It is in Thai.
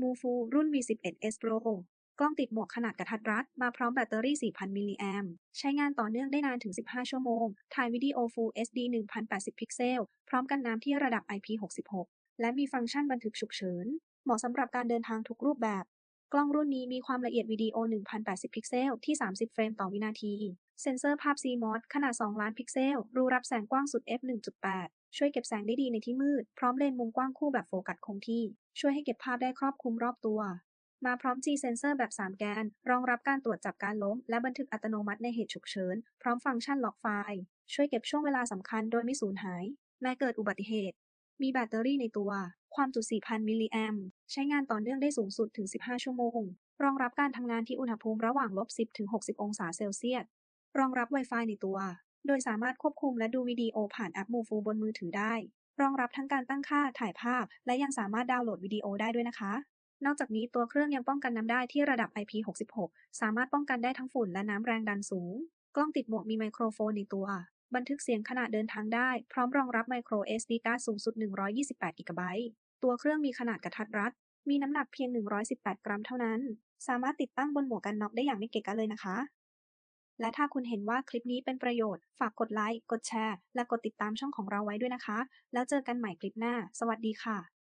มูฟู รุ่น V11s Pro กล้องติดหมวกขนาดกระทัดรัด มาพร้อมแบตเตอรี่ 4,000 มิลลิแอมป์ใช้งานต่อเนื่องได้นานถึง 15 ชั่วโมง ถ่ายวิดีโอ Full HD 1080 พิกเซล พร้อมกันน้ำที่ระดับ IP66 และมีฟังก์ชันบันทึกฉุกเฉิน เหมาะสำหรับการเดินทางทุกรูปแบบ กล้องรุ่นนี้มีความละเอียดวิดีโอ 1080 พิกเซล ที่ 30 เฟรมต่อวินาที เซ็นเซอร์ภาพ CMOS ขนาด 2 ล้านพิกเซล รูรับแสงกว้างสุด f 1.8 ช่วยเก็บแสงได้ดีในที่มืด พร้อมเลนส์มุมกว้างคู่แบบโฟกัสคงที่ ช่วยให้เก็บภาพได้ครอบคลุมรอบตัว มาพร้อม G Sensor แบบ 3 แกน รองรับการตรวจจับการล้ม และบันทึกอัตโนมัติในเหตุฉุกเฉิน พร้อมฟังก์ชันล็อกไฟล์ช่วยเก็บช่วงเวลาสำคัญโดยไม่สูญหาย แม้เกิดอุบัติเหตุ มีแบตเตอรี่ในตัว ความจุ 4,000 มิลลิแอมป์ใช้งานต่อเนื่องได้สูงสุดถึง 15 ชั่วโมง รองรับการทำงานที่อุณหภูมิระหว่างลบ 10 ถึง 60 องศาเซลเซียส รองรับ Wi-Fi ในตัว โดยสามารถควบคุมและดูวิดีโอผ่านแอปมูฟูบนมือถือได้ รองรับทั้งการตั้งค่าถ่ายภาพ และยังสามารถดาวน์โหลดวิดีโอได้ด้วยนะคะ นอกจากนี้ตัวเครื่องยังป้องกันน้ำได้ที่ระดับ IP66 สามารถป้องกันได้ทั้งฝุ่นและน้ำแรงดันสูง กล้องติดหมวกมีไมโครโฟนในตัว บันทึกเสียงขณะเดินทางได้ พร้อมรองรับไมโคร SD card สูงสุด 128กิกะไบต์ตัวเครื่องมีขนาดกระทัดรัด มีน้ำหนักเพียง 118 กรัมเท่านั้น สามารถติดตั้งบนหมวกกันน็อกได้อย่างไม่เกะกะเลยนะคะ และถ้าคุณเห็นว่าคลิปนี้เป็นประโยชน์ ฝากกดไลค์ กดแชร์ และกดติดตามช่องของเราไว้ด้วยนะคะ แล้วเจอกันใหม่คลิปหน้า สวัสดีค่ะ